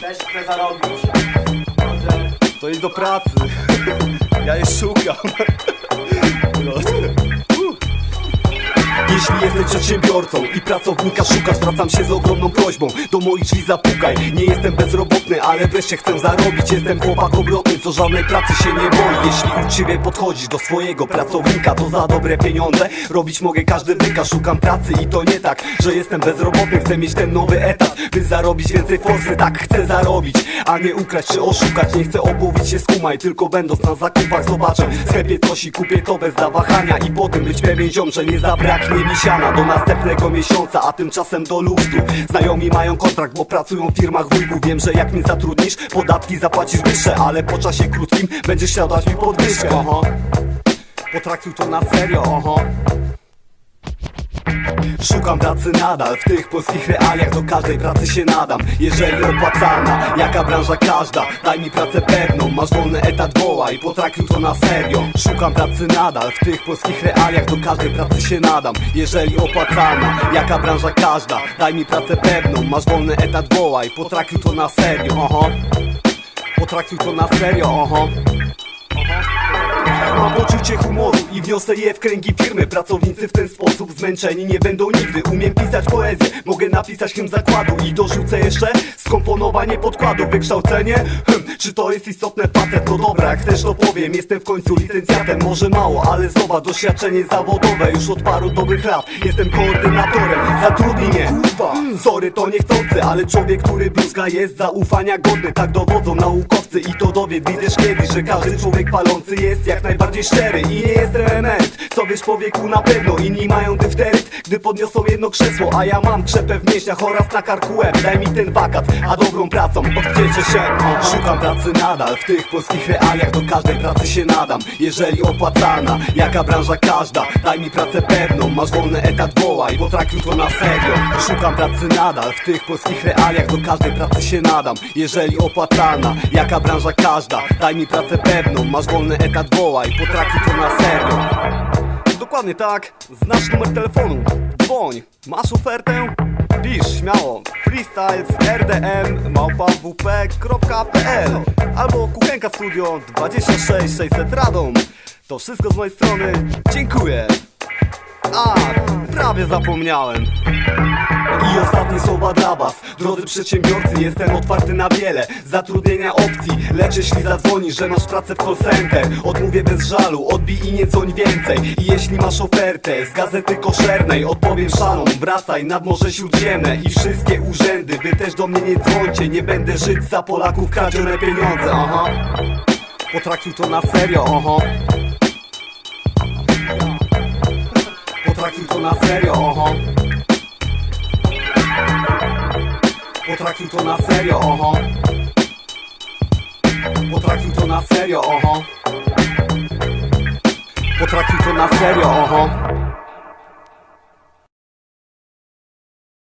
Też chcę zarobić. to jest do pracy. Ja je szukam. Jeśli jesteś przedsiębiorcą i pracownika szukasz, zwracam się z ogromną prośbą. Do moich drzwi zapukaj, nie jestem bezrobotny, ale wreszcie chcę zarobić. Jestem chłopak obrotny, co żadnej pracy się nie boi. Jeśli uczciwie podchodzisz do swojego pracownika, to za dobre pieniądze. Robić mogę każdy wyka, szukam pracy i to nie tak, że jestem bezrobotny. Chcę mieć ten nowy etat, by zarobić więcej forsy. Tak chcę zarobić, a nie ukraść czy oszukać. Nie chcę obuwić się z kumaj, tylko będąc na zakupach Zobaczę. Sklepie coś i kupię to bez zawahania I potem być pewien ziom, że nie zabraknie Do następnego miesiąca, a tymczasem do luftu. Znajomi mają kontrakt, bo pracują w firmach wujków Wiem, że jak mnie zatrudnisz, podatki zapłacisz wyższe Ale po czasie krótkim będziesz chciał dać mi podwyżkę Oho. Potraktuj to na serio, oho Szukam pracy nadal, w tych polskich realiach do każdej pracy się nadam. Jeżeli opłacalna, jaka branża każda Daj mi pracę pewną, masz wolny etat wołaj Potraktuj to na serio. Szukam pracy nadal, w tych polskich realiach do każdej pracy się nadam. Jeżeli opłacalna, jaka branża każda Daj mi pracę pewną, masz wolny etat wołaj Potraktuj to na serio, oho. Potraktuj to na serio, oho Mam poczucie humoru i wniosę je w kręgi firmy. Pracownicy w ten sposób zmęczeni nie będą nigdy. Umiem pisać poezję, mogę napisać hymn zakładu I dorzucę jeszcze skomponowanie podkładu Wykształcenie? Hm, czy to jest istotne? Facet? No dobra, jak chcesz to powiem. Jestem w końcu licencjatem, może mało, ale zobacz Doświadczenie zawodowe. Już od paru dobrych lat Jestem koordynatorem, zatrudnij mnie. Kurwa, sorry to niechcący Ale człowiek, który bluzga jest zaufania godny. Tak dowodzą naukowcy i to dowiedz Widzisz kiedyś, że każdy człowiek palący jest jak najbardziej szczery I nie jestem emeryt, co wiesz po wieku na pewno Inni mają dyfteryt, gdy podniosą jedno krzesło A ja mam krzepę w mięśniach oraz na karku łeb. Daj mi ten wakat, a dobrą pracą odwdzięczę się. Szukam pracy nadal, w tych polskich realiach do każdej pracy się nadam. Jeżeli opłacalna, jaka branża każda Daj mi pracę pewną, masz wolny etat wołaj Potraktuj to na serio. Szukam pracy nadal, w tych polskich realiach do każdej pracy się nadam. Jeżeli opłacalna, jaka branża każda Daj mi pracę pewną, masz wolny etat wołaj Potraktuj to na serio. Dokładnie tak, znasz numer telefonu. Dzwoń, masz ofertę? Pisz śmiało. Freestyles rdm małpawp.pl Albo kuchenka studio 26 600 Radom. To wszystko z mojej strony, dziękuję. A, prawie zapomniałem ostatnie słowa dla was. Drodzy przedsiębiorcy, jestem otwarty na wiele Zatrudnienia opcji. Lecz jeśli zadzwonisz, że masz pracę w call center Odmówię bez żalu, odbij i nie dzwoń więcej. I jeśli masz ofertę z gazety koszernej Odpowiem szalom, wracaj nad Morze Śródziemne I wszystkie urzędy, wy też do mnie nie dzwońcie Nie będę żyć za Polaków kradzione pieniądze, aha. Potraktuj to na serio, oho Potraktuj to na serio, Potraktuj to na serio, oho. Potraktuj to na serio, oho. Potraktuj to na serio, oho